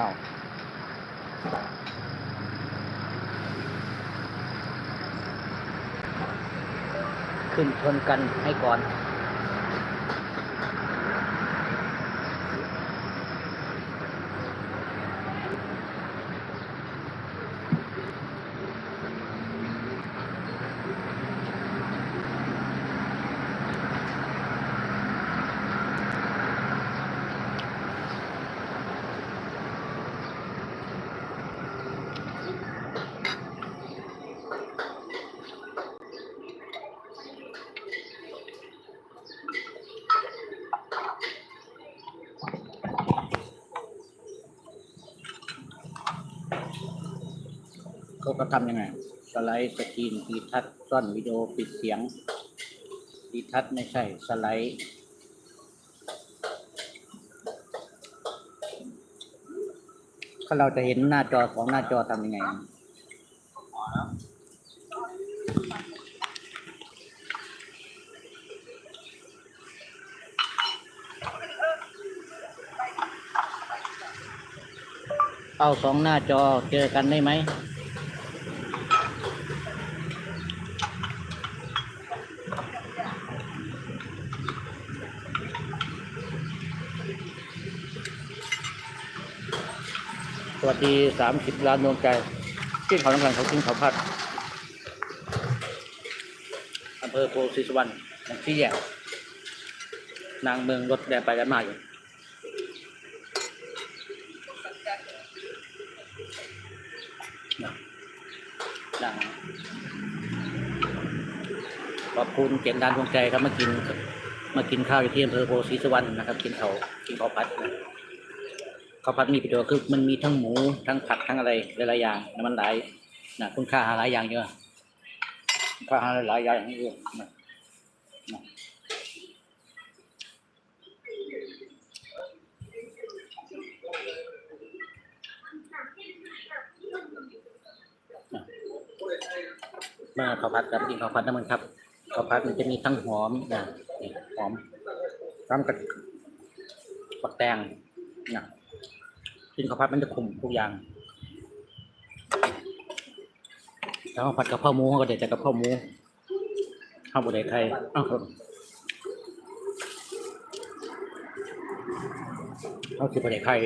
้าขึ้นชนกันให้ก่อน เขาก็ทำยังไง สไลด์สกรีนดีทัชซ่อนวิดีโอปิดเสียงดีทัชไม่ใช่ สไลด์ถ้าเราจะเห็นหน้าจอของหน้าจอทำยังไงเอาสองหน้าจอเจอกันได้ไหม สวัสดีสามสิบล้านดวงใจที่เขาต้องการเขาขึ้นเขาพัดอำเภอโพธิสวรรณอย่างที่แยกนางเมืองรถแดนไปแดนมาอยู่นะดังขอบคุณเกียงดานดวงใจครับมากิน มากินข้าวอยู่ที่อำเภอโพธิสวรรณนะครับ กินเขากินข้าวผัดนะ ข้าวผัดมีประโยชน์คือมันมีทั้งหมูทั้งผักทั้งอะไรหลายๆอย่างนะมันหลายนะคุณค่าหาหลายอย่างเยอะค่าหาหลายอย่างเยอะนะมาข้าวผัดครับกินข้าวผัดน้ำมันครับข้าวผัดมันจะมีทั้งหอมนะหอมตามกับปักแตงนะ กินข้าวผัดมันจะคุมทุกอย่างแล้วข้าวผัดกะเพราหมูเขาก็เด็ดแต่กะเพราหมูข้าวบดเด็ดไทยอ้าวเอาสิบประเด็ดไทย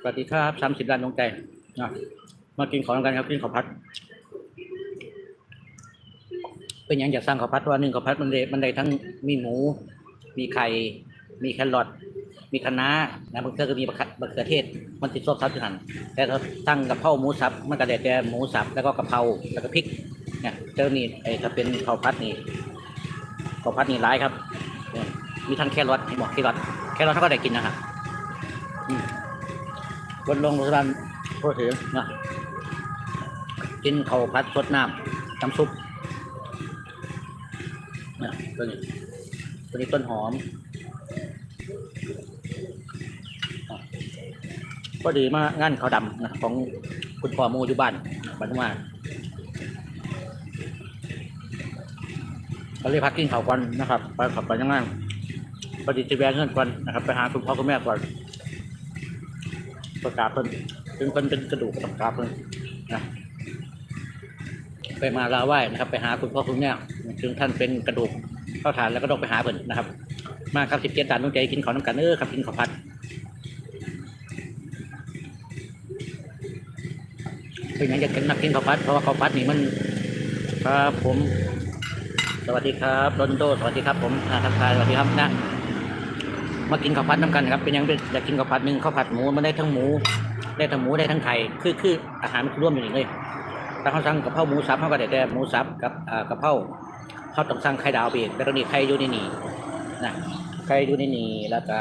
สวัสดีครับสามสิบล้านดวงใจมากินของกันครับกินข้าวผัด เป็นอย่างอยากสร้างข้าวผัดว่าหนึ่งข้าวผัดมันได้มันได้ทั้งมีหมู มีไข่ มีแครอท มีคะน้านะบางเทื่อก็มีมะเขือมะเขือเทศ มันติดซบซับอยู่หันแต่ถ้าตั้งกะเพราหมูสับ มันก็ได้แต่หมูสับแล้วก็กะเพราแล้วก็พริกเนี่ยเจ้านี่ไอ้ถ้าเป็นข้าวผัดนี่ข้าวผัดนี่ร้ายครับเนี่ยมีทั้งแครอทให้บอกแครอทแครอทเขาก็ได้กินนะครับอืมบนลงโรงพยาบาลโคตรถึงนะกินข้าวผัดสดน้ำน้ำซุปนะตัวนี้ตัวนี้ต้นหอมอะ พอดีมางานเขาวดำนะของคุณพ่อมูอยู่บ้านบ้านมาเขาเรียกพักกินเขาวก่อนนะครับไปขับไปยังไงพอดีจะแวะเงินก่อนนะครับ ไปหาคุณพ่อคุณแม่ก่อนประกาศเพิ่นถึงเพิ่นเป็นกระดูกกระกาบเพิ่นนะไปมาลาไหว้นะครับ ไปหาคุณพ่อคุณแม่ถึงท่านเป็นกระดูกเข้าฐานแล้วก็ต้องไปหาเพิ่นนะครับ มาครับสิบเจ็ดตานต้องใจกินของน้ำกันเออครับกินข้าวผัด เป็นอย่างจะกินนักกินข้าวผัดเพราะว่าข้าวผัดนี่มันครับผม สวัสดีครับโรนโดสวัสดีครับ ผมอาทักทายสวัสดีครับนะมากินข้าวผัดน้ำกันครับเป็นยังเป็นอยากกินข้าวผัดหนึ่งข้าวผัดหมูมันได้ทั้งหมู ได้ทั้งหมูได้ทั้งไข่คือคืออาหารมันร่วมอยู่นี่เลยถ้าเขาสั่งกะเพราหมูสับเขาก็ได้แต่หมูสับกับกะเพราเขาต้องสั่งไข่ดาวไปอีกแต่ตอนนี้ไข่อยู่ในนี่นะไข่อยู่ในนี่แล้วก็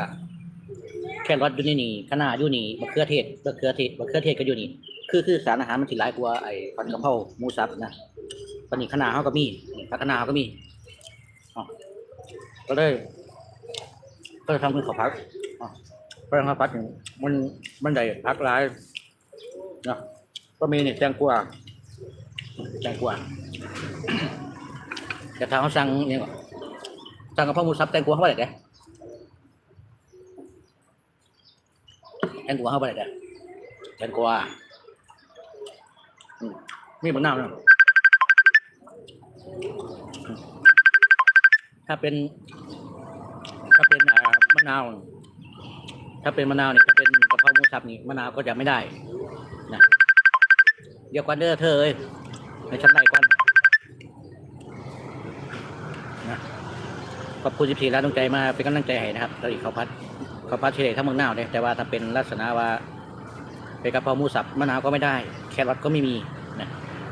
แครอทอยู่ในนี่คะน้าอยู่นี่มะเขือเทศมะเขือเทศมะเขือเทศก็อยู่นี่ คือคือสารอาหารมันสิหลายกว่าไอ้ผัดกะเพราหมูสับนะตอนนี้คะน้าเขาก็มีนี่ผักคะน้าเขาก็มีก็เลยก็เลยทำเป็นข้าวผัดเพราะข้าวผัดมันมันได้ผักหลายนะก็มีนี่แตงกวาแตงกวาแต่ทางเขาสั่งเนี่ยก่อนสั่งกะเพราหมูสับแตงกวาเข้าไปไหนเด้แตงกวาเข้าไปไหนเด้แตงกวา มมีบางน้ำนะถ้าเป็น ถ้าเป็นอ่ามะนาว ถ้าเป็นมะนาวเนี่ยถ้าเป็นกะเพราหมูสับนี่มะนาวก็จะไม่ได้นะเดี๋ยวก่อนเด้อเธอเอ้ยให้ฉันไล่ก่อนนะขอบคุณสิบสี่ล้านดวงใจมาเป็นกำลังใจให้นะครับตอนนี้เขาวพัดเขาวพัดเฉลยทั้งเมืองนาวเลยแต่ว่าถ้าเป็นลักษณะว่าเป็นกะเพราหมูสับมะนาวก็ไม่ได้ แครอทก็ไม่มี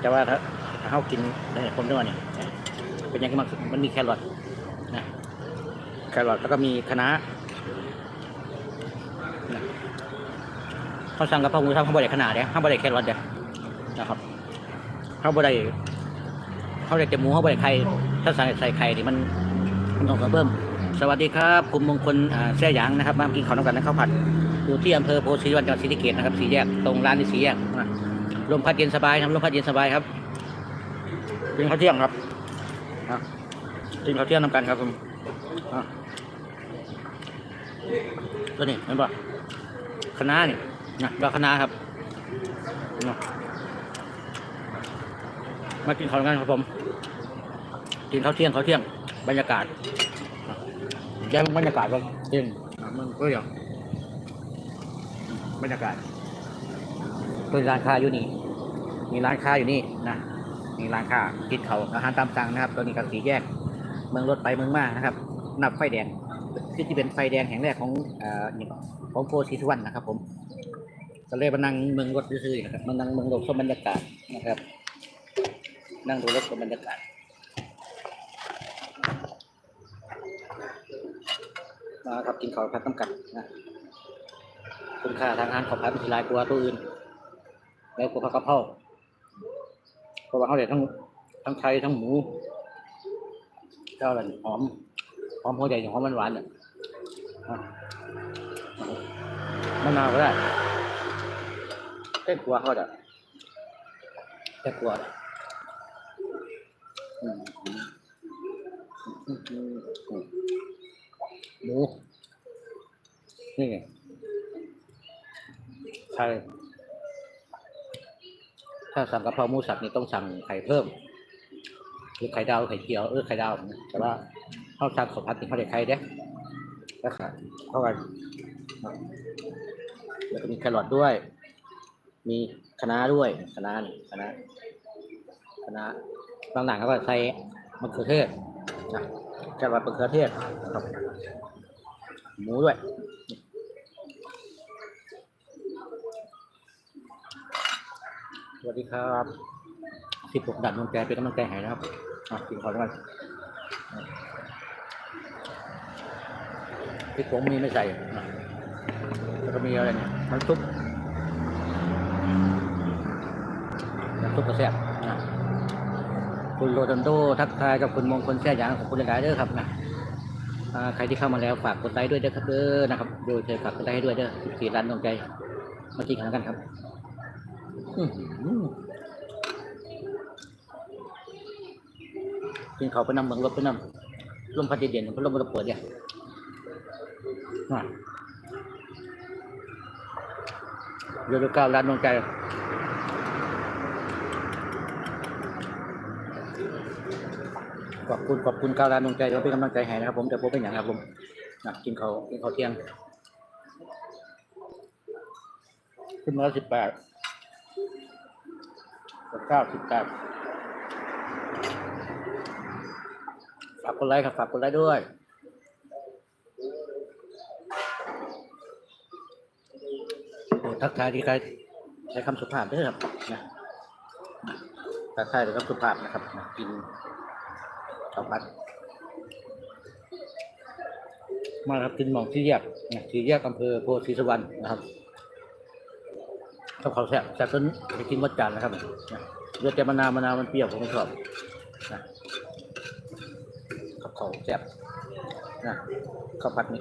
แต่ว่าถ้าถ้าเขากินในคนด้วยเนี่ยเป็นยังไงมันมันมีแครอทนะแครอทแล้วก็มีคะน้าเขาสั่งกะเพราหมูสับเขาบริขนาดเดียวเขาบริแครอทเดียนะครับเขาบริเขาเรียกแต่หมูเขาบริไข่ถ้าใส่ใส่ไข่นี่มันมันต้องกระเบิ่มสวัสดีครับคุณมงคลอ่าแซ่หยางนะครับมากินข้าวน้ำกันนะข้าวผัดอยู่ที่อำเภอโพธิ์ศรีวรรณจังหวัดศรีสะเกษนะครับสีแยกตรงร้านที่สีแยกนะ ลมพัดเย็นสบายครับลมพัดเย็นสบายครับกินข้าวเที่ยงครับอะกินข้าวเที่ยงน้ำกันครับผมอะตัวนี้เห็นปะคณะนี่นะดอกคณะครับนะมากินข้าวกันครับผมกินข้าวเที่ยงข้าวเที่ยงบรรยากาศแย่บรรยากาศครับจริงอะมันก็อย่างบรรยากาศ ตัวร้านค้าอยู่นี่มีร้านค้าอยู่นี่นะมีร้านค้ากินเขาวอาหารตามสั่งนะครับ ตัวนี้กับสีแยก เมืองรถไปเมืองมานะครับ นับไฟแดงคือที่เป็นไฟแดงแห่งแรกของเอ่อนี่ของโพธิสุวรรณนะครับ ผมก็เลยมานั่งเมืองรถซื่อๆนะครับมานั่งเมืองรถชมบรรยากาศนะครับ นั่งดูรถชมบรรยากาศมาครับกินข้าวพัดน้ำกัดนะคุณค่าทางอาหารของพัดมันสิหลายกว่าตัวอื่น แล้วกว่าผักกะเพราเพราะว่าเขาเด็ดทั้งทั้งไทยทั้งหมูเจ้าอะไรหอมหอมหัวใจหญ่หอมหวานเนี่ยมะนาวก็ได้เต้นกลัวเขาจะเต้นกลัวอืมหมูนี่ไงไข่ ถ้าสั่งกะเพราหมูสับนี่ต้องสั่งไข่เพิ่มหรือไข่ดาวไข่เจียวเออไข่ดาวแต่ว่าเขาสั่งขอพัดนี่เขาได้ไข่เด้แล้วค่ะเข้ากันแล้วก็มีแครอทด้วย มีคะน้าด้วยคะน้านี่คะน้าคะน้าบางหนังเขาก็ใส่มะเขือเทศนะแครอทมะเขือเทศครับหมูด้วย ส วัสดีครับสิบหกดันดวงใจเป็นกำลังใจให้นะครับอะกินข้าวด้วยกันพริกผงมีไม่ใส่นะแล้วก็มีอะไรเนี่ยมันซุปน้ำซุปกระแซบนะคุณโรดันโดทักทายกับคุณมงคลแซ่หยางของคุณหลายๆเด้อครับนะใครที่เข้ามาแล้วฝากกดไลค์ด้วยเด้อครับเด้อนะครับโดยเธอฝากกดไลค์ให้ด้วยเด้อ14ล้านดวงใจมากินกันกันครับ กินเขาวไปนำเมืองรถไปนำลมพัดเย็นๆพัดลมมันเปิดเนี่ยอะเดือนเก้าล้านดวงใจขอบคุณขอบคุณก้าวรานดวงใจที่เป็นกำลังใจให้นะครับผมแต่ผมเป็นอย่างครับผมนะกินเขาวกินเขาวเที่ยง ขึ้นมาสิบแปด เก้าสิบแปดฝากกดไลค์ครับฝากกดไลค์ด้วยโอ้ทักทายที่ใครใช้คำสุภาพด้วยครับนะทักทายด้วยคำสุภาพนะครับกินข้าวผัดมาครับกินหม่องที่แยกนะที่แยกอำเภอโพธิสวรรณนะครับ ข้าวเขาวแซ่บแซ่บจนไปกินวัดจานนะครับนะเลือดแต่มะนาวมะนาวมันเปรี้ยวผมไม่ชอบนะข้าวขาวแซ่บนะข้าวผัดมี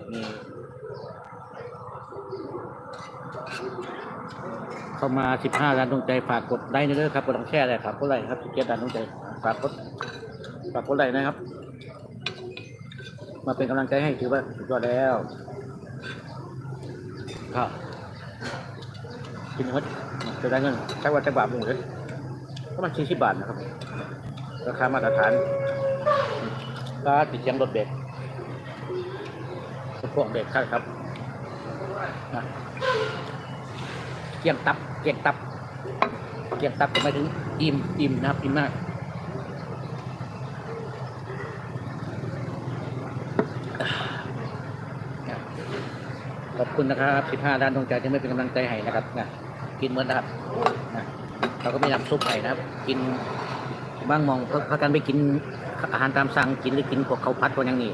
เข้ามาสิบห้าล้านดวงใจฝากกดไลค์ด้วยครับกดต้องแชร์เลยครับกดไลค์ครับสิบเจ็ดล้านดวงใจฝากกดฝากกดไลค์นะครับ มาเป็นกำลังใจให้ถือว่าสุดยอดแล้วครับ กินหมดจะได้เงินใช้ว่าจะบาทหมูเลยประมาณสี่สิบบาทนะครับ ราคามาตรฐานก็ติดเสียงรถเบรกพวกเบรกครับครับเกียงตับเกียงตับเกียงตับก็หมายถึงอิ่มอิ่มนะครับอิ่มมากขอบคุณนะครับ 15 ด้านดวงใจที่ไม่เป็นกำลังใจให้นะครับนะ กินเหมือนนะครับนะเราก็มีน้ำซุปให้นะครับ กินบ้างมองเพราะกันไปกินอาหารตามสั่งกินหรือกินพวกเข้าวผัดพวกอย่างนี้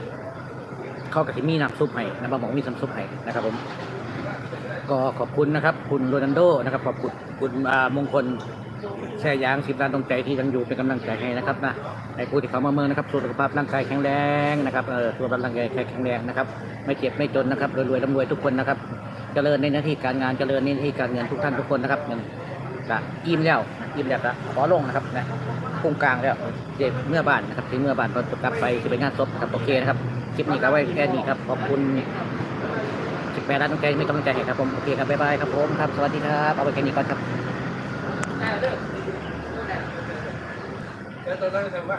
เขากับที่มีน้ำซุปให้นะบางมองมีน้ำซุปให้นะครับ ผม ก็ขอบคุณนะครับ คุณโรนัลโดนะครับขอบคุณคุณมงคลแช่ยางสิบด้านตรงใจที่ยังอยู่เป็นกำลังใจให้นะครับนะในผู้ที่เขามาเมืองนะครับสุขภาพร่างกายแข็งแรงนะครับเออสุขภาพร่างกายแข็งแรงนะครับ ไม่เจ็บไม่จนนะครับรวยๆร่ำรวยทุกคนนะครับ เจริญในหน้าที่การงานเจริญในหน้าที่การเงินทุกท่านทุกคนนะครับเงินละอิ่มแล้วอิ่มแล้วละขอลงนะครับนะคงกลางแล้วเจ็บเมื่อบ้านนะครับถึงเมื่อบ้านก็กลับไปจะไปงานศพครับโอเคนะครับคลิปนี้ก็ไว้แค่นี้ครับขอบคุณสิบแปดล้านต้องใจไม่กำลังใจให้ครับผมโอเคครับบ๊ายบายครับผมครับสวัสดีครับเอาไปแค่นี้ก่อนครับเดี๋ยวตอนนั้นทำว่า